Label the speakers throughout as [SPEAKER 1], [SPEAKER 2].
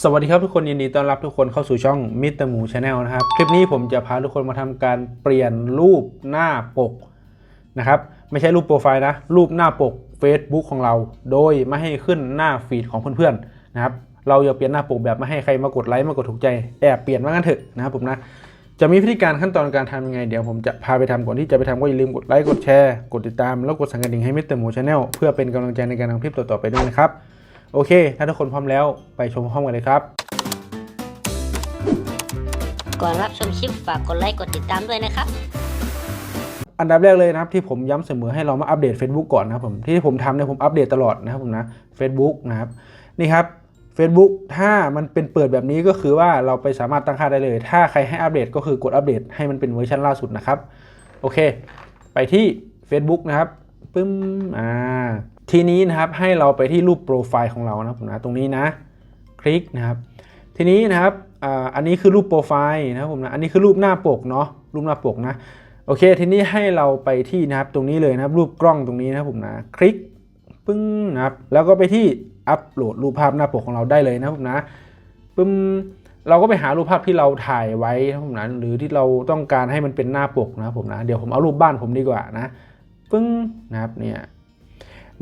[SPEAKER 1] สวัสดีครับทุกคนยินดีต้อนรับทุกคนเข้าสู่ช่องมิสเตอร์หมูชาแนลนะครับ คลิปนี้ผมจะพาทุกคนมาทำการเปลี่ยนรูปหน้าปกนะครับ ไม่ใช่รูปโปรไฟล์นะ รูปหน้าปก Facebook ของเรา โดยไม่ให้ขึ้นหน้าฟีดของเพื่อนๆนะครับ เราอย่าเปลี่ยนหน้าปกแบบไม่ให้ใครมากดไลค์มากดถูกใจแอบเปลี่ยนว่างั้นเถอะนะครับผมนะจะมีวิธีการขั้นตอนการทำยังไงเดี๋ยวผมจะพาไปทำก่อนที่จะไปทำก็อย่าลืมกดไลค์กดแชร์กดติดตามแล้วกดสั่นกระดิ่งให้มิสเตอร์หมูชาแนลเพื่อเป็นกำลังใจในการทำคลิปต่อๆไปด้วยนะครับ โอเค ถ้าทุกคนพร้อมแล้วไปชมพร้อมกันเลยครับ
[SPEAKER 2] ก่อนรับชมคลิปฝากกดไลค์กดติดตามด้วยนะครับ
[SPEAKER 1] อันดับแรกเลยนะครับที่ผมย้ำเสมอให้เรามาอัปเดต Facebook ก่อนนะครับผมที่ผมทำเนี่ยผมอัปเดตตลอดนะครับผมนะ Facebook นะครับนี่ครับ Facebook ถ้ามันเป็นเปิดแบบนี้ก็คือว่าเราไปสามารถตั้งค่าได้เลย ถ้าใครให้อัปเดตก็คือกดอัปเดตให้มันเป็นเวอร์ชันล่าสุดนะครับ โอเค ไปที่ Facebook นะครับปึ้มอ่า ทีนี้นะครับให้เราไปที่รูปโปรไฟล์ของเรานะผมนะตรงนี้นะคลิกนะครับ ทีนี้นะครับอันนี้คือรูปโปรไฟล์นะครับผมนะอันนี้คือรูปหน้าปกเนาะรูปหน้าปกนะโอเค ทีนี้ให้เราไปที่นะครับตรงนี้เลยนะครับรูปกล้องตรงนี้นะครับผมนะคลิกปึ้งนะครับแล้วก็ไปที่อัปโหลดรูปภาพหน้าปกของเราได้เลยนะครับผมนะปึ้มเราก็ไปหารูปภาพที่เราถ่ายไว้นะครับผมนะหรือที่เราต้องการให้มันเป็นหน้าปกนะครับผมนะเดี๋ยวผมเอารูปบ้านผมดีกว่านะปึ้งนะครับเนี่ย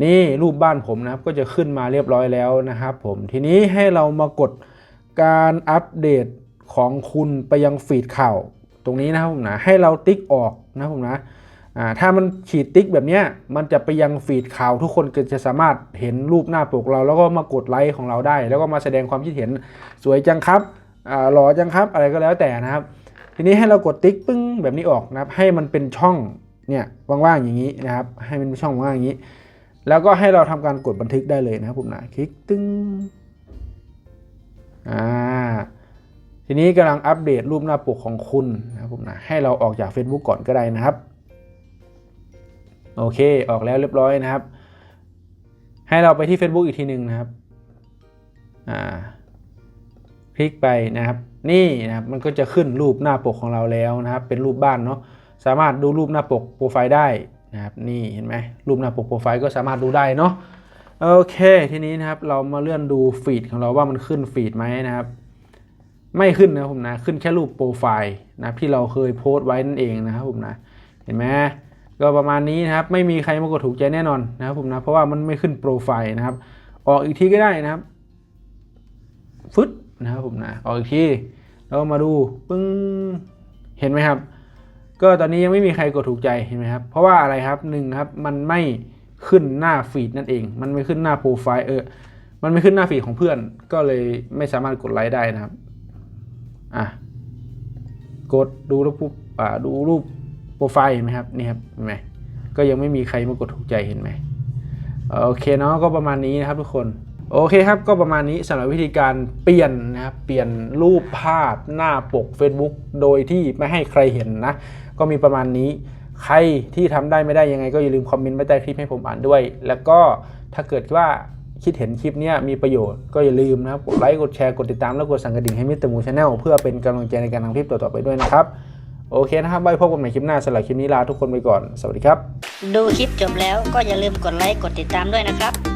[SPEAKER 1] นี่รูปบ้านผมนะครับก็จะขึ้นมาเรียบร้อยแล้วนะครับผมทีนี้ให้เรามากดการอัปเดตของคุณไปยังฟีดข่าวตรงนี้นะครับผมนะให้เราติ๊กออกนะครับผมนะถ้ามันขีดติ๊กแบบนี้มันจะไปยังฟีดข่าวทุกคนก็จะสามารถเห็นรูปหน้าปกเรา แล้วก็มากดไลค์ของเราได้ แล้วก็มาแสดงความคิดเห็นสวยจังครับหล่อจังครับอะไรก็แล้วแต่นะครับ ทีนี้ให้เรากดติ๊กปึ้งแบบนี้ออกนะครับ ให้มันเป็นช่องเนี่ยว่างๆอย่างนี้นะครับ ให้มันเป็นช่องว่างอย่างนี้ แล้วก็ให้เราทำการกดบันทึกได้เลยนะครับผมนะคลิกตึ้งอ่าทีนี้กำลังอัปเดตรูปหน้าปกของคุณนะครับผมนะให้เราออกจาก Facebook ก่อนก็ได้นะครับ โอเคออกแล้วเรียบร้อยนะครับ ให้เราไปที่ Facebook อีกทีหนึ่งนะครับอ่าคลิกไปนะครับ นี่นะครับมันก็จะขึ้นรูปหน้าปกของเราแล้วนะครับ เป็นรูปบ้านเนาะสามารถดูรูปหน้าปกโปรไฟล์ได้ นะครับนี่เห็นไหมรูปหน้าปกโปรไฟล์ก็สามารถดูได้เนาะโอเค ทีนี้นะครับเรามาเลื่อนดูฟีดของเราว่ามันขึ้นฟีดไหมนะครับ ไม่ขึ้นนะผมนะขึ้นแค่รูปโปรไฟล์นะที่เราเคยโพสต์ไว้นั่นเองนะครับผมนะเห็นไหมก็ประมาณนี้นะครับไม่มีใครมากดถูกใจแน่นอนนะครับผมนะเพราะว่ามันไม่ขึ้นโปรไฟล์นะครับ ออกอีกทีก็ได้นะครับฟึดนะครับผมนะออกอีกทีแล้วมาดูปึ้งเห็นไหมครับ ก็ตอนนี้ยังไม่มีใครกดถูกใจเห็นไหมครับ เพราะว่าอะไรครับหนึ่งครับมันไม่ขึ้นหน้าฟีดนั่นเอง มันไม่ขึ้นหน้าโปรไฟล์เออ มันไม่ขึ้นหน้าฟีดของเพื่อน ก็เลยไม่สามารถกดไลค์ได้นะครับ อะ กดดูรูปปุ๊บอ่าดูรูปโปรไฟล์เห็นไหมครับ นี่ครับ เห็นไหมก็ยังไม่มีใครมากดถูกใจเห็นไหมโอเคเนาะ ก็ประมาณนี้นะครับทุกคน โอเคครับก็ประมาณนี้สำหรับวิธีการเปลี่ยนนะเปลี่ยนรูปภาพหน้าปก Facebook โดยที่ไม่ให้ใครเห็นนะ ก็มีประมาณนี้ใครที่ทำได้ไม่ได้ยังไงก็อย่าลืมคอมเมนต์ไว้ใต้คลิปให้ผมอ่านด้วย แล้วก็ถ้าเกิดว่าคิดเห็นคลิปนี้มีประโยชน์ก็อย่าลืมนะครับกดไลค์กดแชร์กดติดตามแล้วกดสั่นกระดิ่งให้มิสเตอร์มูชาแนลเพื่อเป็นกำลังใจในการทำคลิปต่อๆไปด้วยนะครับ โอเคนะครับไว้พบกันใหม่คลิปหน้าสำหรับคลิปนี้ลาทุกคนไปก่อน สวัสดีครับ
[SPEAKER 2] ดูคลิปจบแล้วก็อย่าลืมกดไลค์กดติดตามด้วยนะครับ